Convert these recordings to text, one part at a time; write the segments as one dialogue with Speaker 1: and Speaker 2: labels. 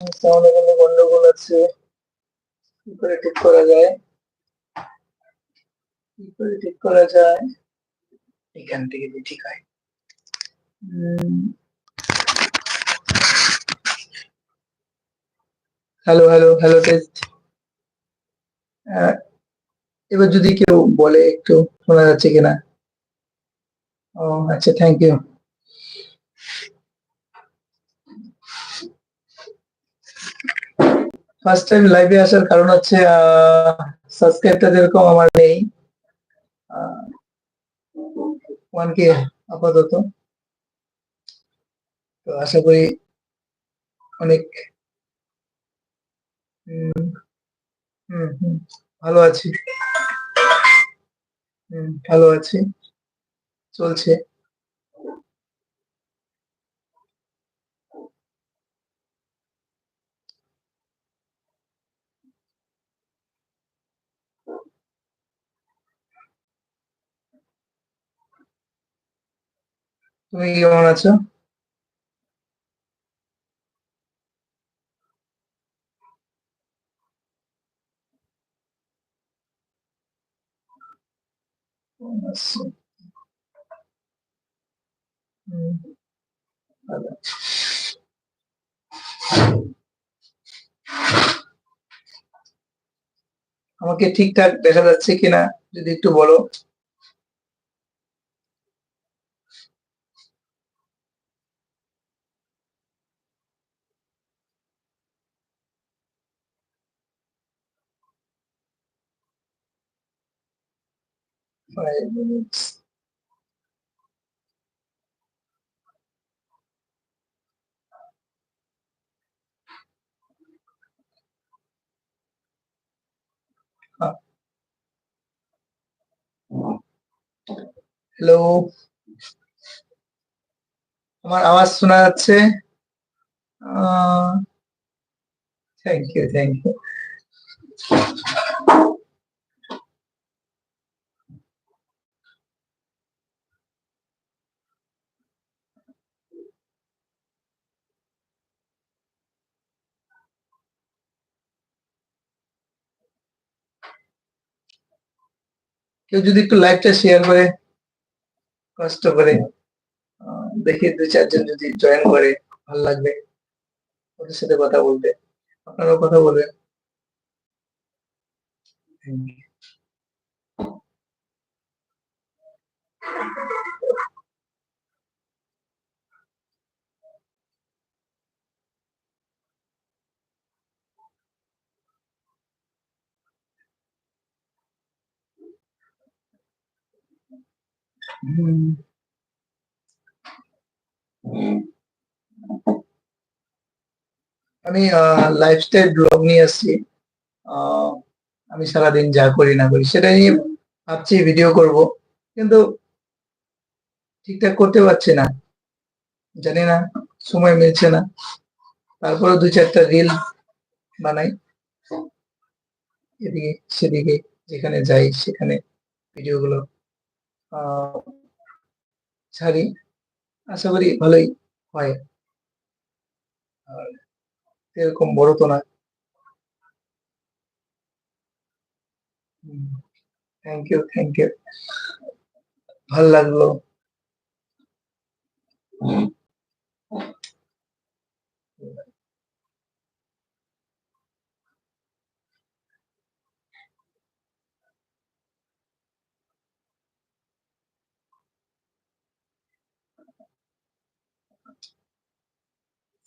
Speaker 1: Sound এখানে গন্ডগোল আছে। কি করে ঠিক করা যায়? কি করে ঠিক করা যায়? এখান থেকে যদি ঠিক হয়। Hello hello hello, test. এবার যদি কেউ বলে একটু শোনা যাচ্ছে কিনা? ও আচ্ছা থ্যাংক ইউ ফার্স্ট টাইম লাইভে আসার কারণ হচ্ছে সাবস্ক্রাইবটা যেরকম আমার নেই ওয়ান কে আপাতত। তো আশা করি অনেক হুম হুম, ভালো আছি। হুম, ভালো আছি। চলছে। তুমি কেমন আছো। আমাকে ঠিকঠাক দেখা যাচ্ছে কিনা যদি একটু বলো। Five minutes. হ্যালো আমার আওয়াজ শোনা যাচ্ছে থ্যাংক ইউ থ্যাংক ইউ কেউ যদি একটু লাইভটা শেয়ার করে, কষ্ট করে দেখি দু চারজন যদি জয়েন করে, ভালো লাগবে ওদের সাথে কথা বলবে আপনারাও কথা বলবেন Thank you. আমি লাইফস্টাইল ব্লগ নিয়ে আসছি। আমি সারাদিন যা করি না করি সেটা নিয়ে ভাবছি ভিডিও করব। কিন্তু ঠিকঠাক করতে পারছি না। জানি না, সময় মিলছে না। তারপরে দু চারটা রিল বানাই। এদিকে, সেদিকে, যেখানে যাই, সেখানে ভিডিওগুলো ছাড়ি। আশা করি ভালোই হয়। আর এরকম বড় তো না। থ্যাংক ইউ থ্যাংক ইউ ভালো লাগল।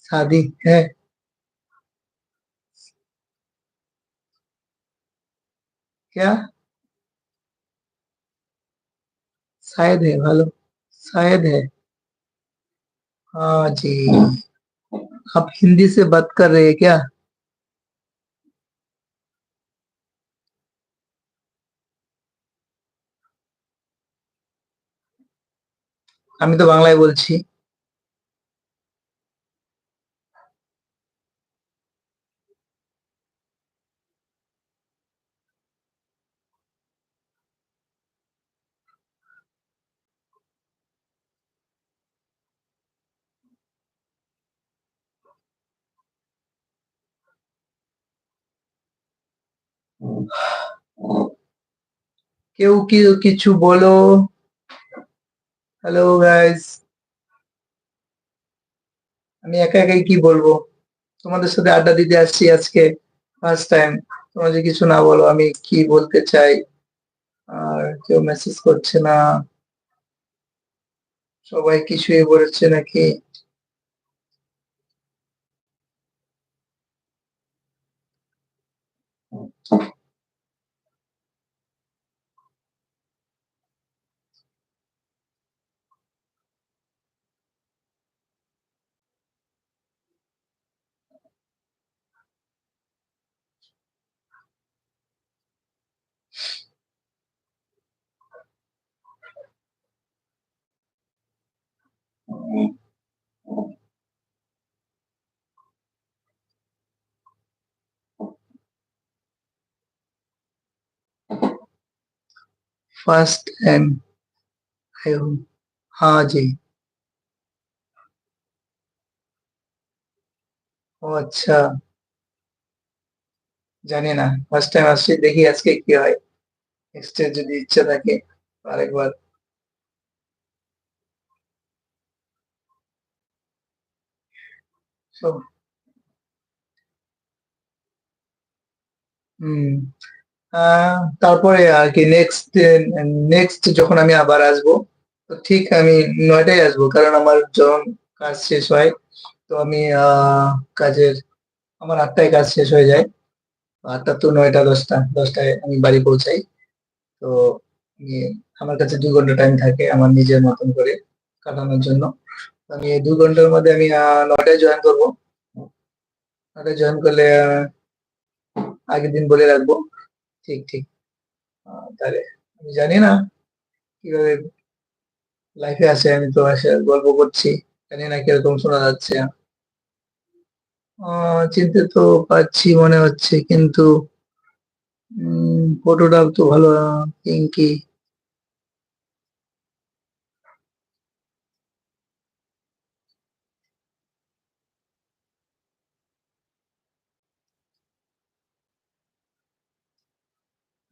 Speaker 1: शादी है क्या शायद है ভালো शायद है हाँ जी आप हिंदी से बात कर रहे हैं क्या আমি তো বাংলায় বলছি কেউ কি কিছু বলো? হ্যালো গাইস আমি একা একাই কি বলব? তোমাদের সাথে আড্ডা দিতে আসছি আজকে ফার্স্ট টাইম তোমরা কিছু না বলো, আমি কি বলতে চাই? আর কেউ মেসেজ করছে না। সবাই কিছুই বলেছে নাকি? फर्स्ट टाइम आए हो हाँ जी ও আচ্ছা জানি না ফার্স্ট টাইম আসছি দেখি আজকে কি হয় নেক্সট যদি ইচ্ছা থাকে আরেকবার So, হুম আহ, তারপরে আর কি নেক্সট নেক্সট যখন আমি আবার আসব, তো ঠিক আমি নয়টায় আসব, কারণ আমার যখন কাজ শেষ হয়, তো আমি কাজের, আমার আটটায় কাজ শেষ হয়ে যায়। আটটা তো নয়টা, দশটা, দশটায় আমি বাড়ি পৌঁছাই। তো আমি, আমার কাছে দু ঘণ্টা টাইম থাকে আমার নিজের মতন করে কাটানোর জন্য। আমি দু ঘণ্টার মধ্যে আমি নয়টায় জয়েন করব। নয়টায় জয়েন করলে আগের দিন বলে রাখব। ঠিক ঠিক। তাহলে আমি জানি না কীভাবে লাইফে আছে, আমি তো গল্প করছি। জানি না কীরকম শোনা যাচ্ছে। চিনতে তো পাচ্ছি মনে হচ্ছে, কিন্তু ফটোটা তো ভালো, পিঙ্কি।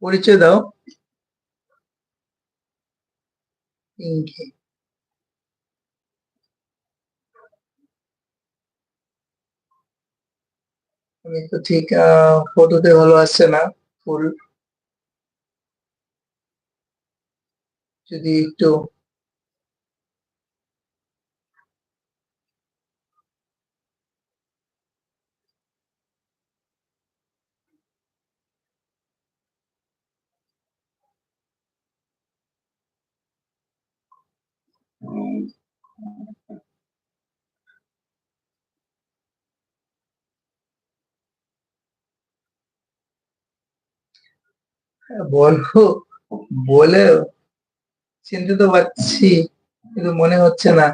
Speaker 1: পরিচয় দাও। পিঙ্কি তো ঠিক ফটোতে ভালো আসছে না ফুল যদি একটু বলব বলে চিন্তিত পাচ্ছি কিন্তু মনে হচ্ছে না।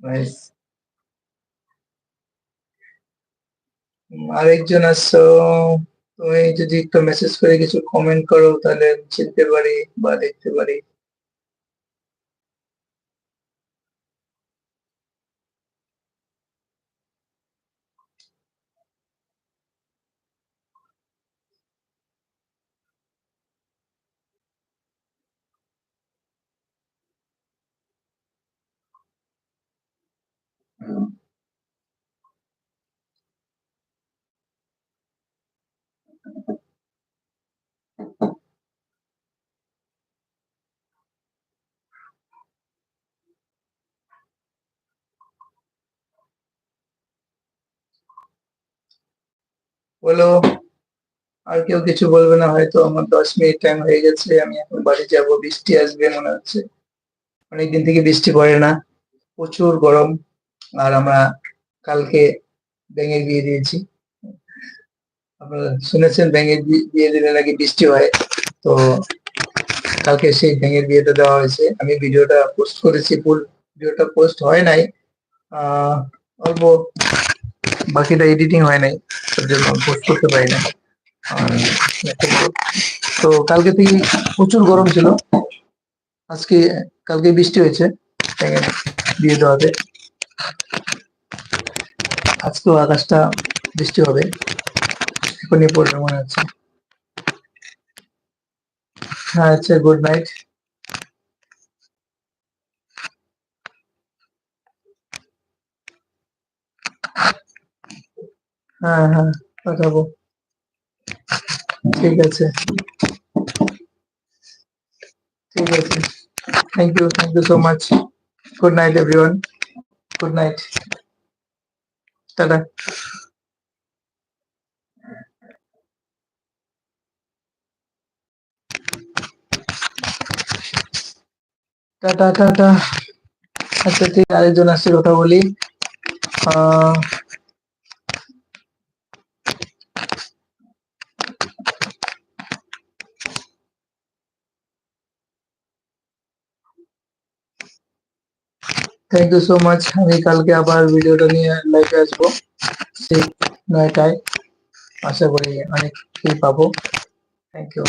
Speaker 1: নাইস আরেকজন আসছো তুমি যদি একটু মেসেজ করে কিছু কমেন্ট করো, তাহলে চিনতে পারি বা দেখতে পারি। বলো, আর কেউ কিছু বলবে না, হয়তো আমার দশ মিনিট টাইম হয়ে গেছে, আমি এখন বাড়ি যাব, বৃষ্টি আসবে মনে হচ্ছে। অনেকদিন থেকে বৃষ্টি পড়ে না, প্রচুর গরম। আর আমরা কালকে ব্যাঙের বিয়ে দিয়েছি। আপনারা শুনেছেন ব্যাঙের বিয়ে দিলে নাকি বৃষ্টি হয়। তো কালকে সেই ব্যাঙের বিয়েটা দেওয়া হয়েছে। আমি ভিডিওটা পোস্ট করেছি, ফুল ভিডিওটা পোস্ট হয় নাই। অল্প বাকিটা এডিটিং হয় নাই পোস্ট করতে পারি না তো কালকে থেকে প্রচুর গরম ছিল। আজকে, কালকে বৃষ্টি হয়েছে বিয়ে দেওয়াতে। আজকেও আকাশটা বৃষ্টি হবে। এখনই পড়বে মনে হচ্ছে। হ্যাঁ আচ্ছা গুড নাইট হ্যাঁ হ্যাঁ পাঠাবো। ঠিক আছে। ঠিক আছে। Thank you thank you so much good night everyone good night tata tata tata আচ্ছা ঠিক আরেকজন আসছে কথা বলি। আহ থ্যাংক ইউ সো মাচ আমি কালকে আবার ভিডিওটা নিয়ে লাইভে আসব সেই নয়টায় আশা করি অনেককেই পাবো থ্যাংক ইউ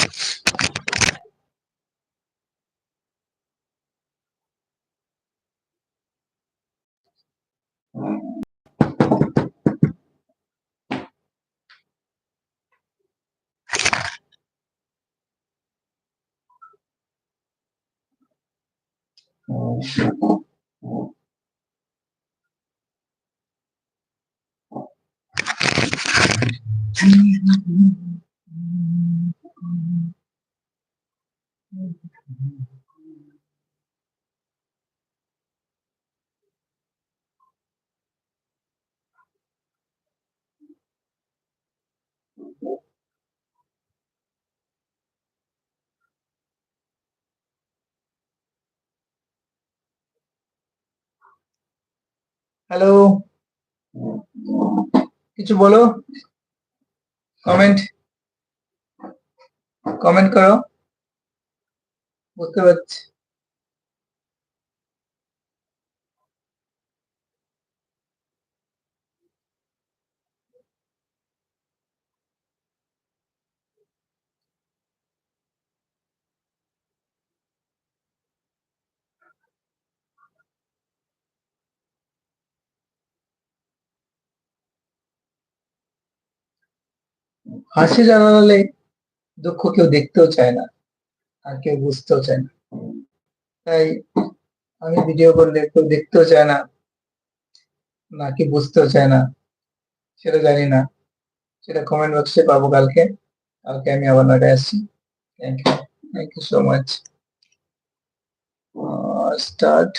Speaker 1: হ্যালো কিছু বলো? কমেন্ট কমেন্ট করো? বুঝতে পারছি। হাসি জানালে দুঃখ কেউ দেখতেও চায় না, আর কেউ বুঝতেও চায় না। তাই আমি ভিডিও করলে কেউ দেখতেও চায় না নাকি বুঝতেও চায় না, সেটা জানি না। সেটা কমেন্ট বক্সে পাবো কালকে। কালকে আমি আবার নয়টায় আসছি। Thank you thank you so much start